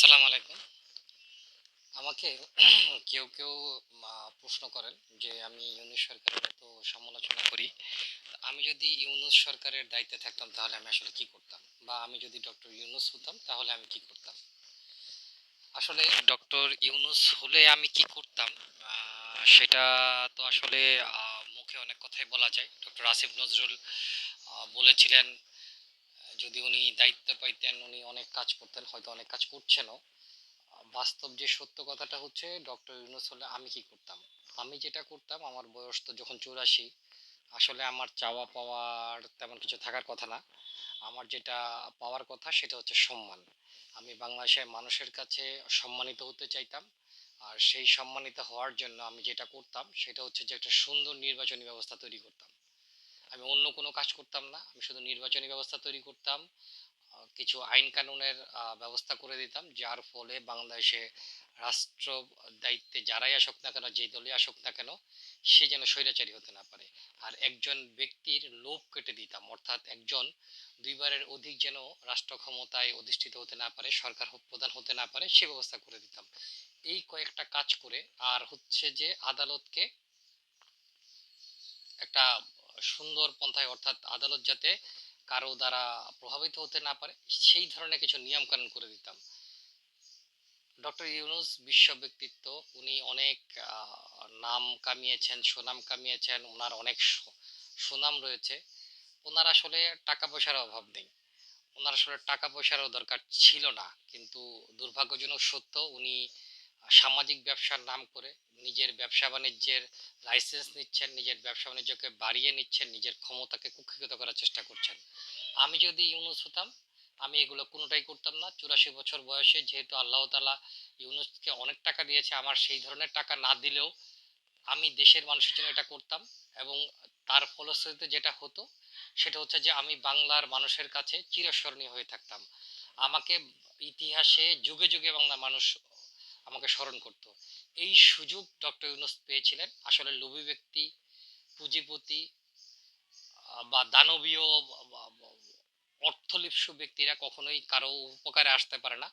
আসসালামু আলাইকুম। আমাকে কেউ কেউ প্রশ্ন করেন যে আমি ইউনুস সরকারের এত সমালোচনা করি। আমি যদি ইউনুস সরকারের দায়িত্বে থাকতাম, তাহলে আমি আসলে কি করতাম? বা আমি যদি ডক্টর ইউনুস হতাম, তাহলে আমি কি করতাম? আসলে ডক্টর ইউনুস হলে আমি কি করতাম? সেটা তো আসলে মুখে অনেক কথাই বলা যায়। ডক্টর আসিফ নজরুল বলেছিলেন যদি উনি দায়িত্ব পাইতেন, উনি অনেক কাজ করতেন, হয়তো অনেক কাজ করছেনও। বাস্তব যে সত্য কথাটা হচ্ছে, ডক্টর ইউনুস হলে আমি কি করতাম? আমি যেটা করতাম, আমার বয়স তো যখন চুরাশি, আসলে আমার চাওয়া পাওয়ার তেমন কিছু থাকার কথা না। আমার যেটা পাওয়ার কথা সেটা হচ্ছে সম্মান। আমি বাংলাদেশের মানুষের কাছে সম্মানিত হতে চাইতাম, আর সেই সম্মানিত হওয়ার জন্য আমি যেটা করতাম, সেটা হচ্ছে যে একটা সুন্দর নির্বাচনী ব্যবস্থা তৈরি করতাম। আমি অন্য কোনো কাজ করতাম না। আমি শুধু নির্বাচনী ব্যবস্থা তৈরি করতাম। কিছু আইন কানুনের ব্যবস্থা করে দিতাম, যার ফলে বাংলাদেশে রাষ্ট্র দায়িত্বে যারাই আসুক না কেন যে দলই আসুক না কেন, সে যেন স্বৈরাচারী হতে না পারে। আর একজন ব্যক্তির লোভ কেটে দিতাম, অর্থাৎ একজন দুইবারের অধিক যেন রাষ্ট্র ক্ষমতায় অধিষ্ঠিত হতে না পারে, সরকার প্রধান হতে না পারে, সে ব্যবস্থা করে দিতাম। এই কয়েকটা কাজ করে, আর হচ্ছে যে আদালতকে একটা সুন্দর পন্থায় অর্থাৎ আদালত যাতে কারও দ্বারা প্রভাবিত হতে না পারে, সেই ধরনের কিছু নিয়ম কানুন করে দিতাম। ডক্টর ইউনুস বিশ্ব ব্যক্তিত্ব, উনি অনেক নাম কামিয়েছেন, সুনাম কামিয়েছেন, ওনার অনেক সুনাম রয়েছে। ওনার আসলে টাকা পয়সার অভাব নেই। ওনার আসলে টাকা পয়সারও দরকার ছিল না, কিন্তু দুর্ভাগ্যজনক সত্য উনি সামাজিক ব্যবসার নাম করে নিজের ব্যবসা বাণিজ্যের লাইসেন্স নিচ্ছেন, নিজের ব্যবসা বাণিজ্যকে বাড়িয়ে নিচ্ছেন, নিজের ক্ষমতাকে কুক্ষিগত করার চেষ্টা করছেন। আমি যদি ইউনুস হতাম, আমি এগুলো কোনোটাই করতাম না। চুরাশি বছর বয়সে যেহেতু আল্লাহ তালা ইউনুসকে অনেক টাকা দিয়েছে, আমার সেই ধরনের টাকা না দিলেও আমি দেশের মানুষের জন্য এটা করতাম এবং তার ফলশ্রুতিতে যেটা হতো, সেটা হচ্ছে যে আমি বাংলার মানুষের কাছে চিরস্মরণীয় হয়ে থাকতাম। আমাকে ইতিহাসে যুগে যুগে বাংলার মানুষ আমাকে স্মরণ করত। এই সুযোগ ডক্টর ইউনুস পেয়েছিলেন। আসলে লোভী ব্যক্তি, পুঁজিপতি বা দানবীয় অর্থলিপ্সু ব্যক্তিরা কখনোই কারও উপকারে আসতে পারে না।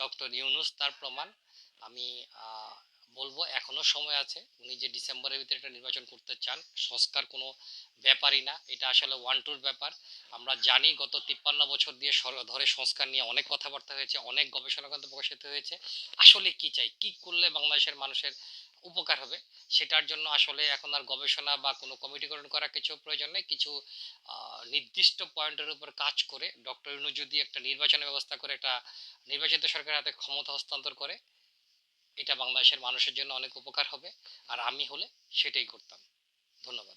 ডক্টর ইউনুস তার প্রমাণ, আমি বলব এখনও সময় আছে। উনি যে ডিসেম্বরের ভিতরে একটা নির্বাচন করতে চান, সংস্কার কোনো ব্যাপারই না। এটা আসলে ওয়ান টুর ব্যাপার। আমরা জানি গত তিপ্পান্ন বছর দিয়ে ধরে সংস্কার নিয়ে অনেক কথাবার্তা হয়েছে, অনেক গবেষণা গ্রন্থ প্রকাশিত হয়েছে। আসলে কি চাই? কি করলে বাংলাদেশের মানুষের উপকার হবে? সেটার জন্য আসলে এখন আর গবেষণা বা কোনো কমিটিকরণ করা কিছু প্রয়োজন নেই। কিছু নির্দিষ্ট পয়েন্টের উপর কাজ করে ডক্টর ইউনু যদি একটা নির্বাচনের ব্যবস্থা করে, একটা নির্বাচিত সরকারের হাতে ক্ষমতা হস্তান্তর করে, এটা বাংলাদেশের মানুষের জন্য অনেক উপকার হবে। আর আমি হলে সেটাই করতাম। ধন্যবাদ।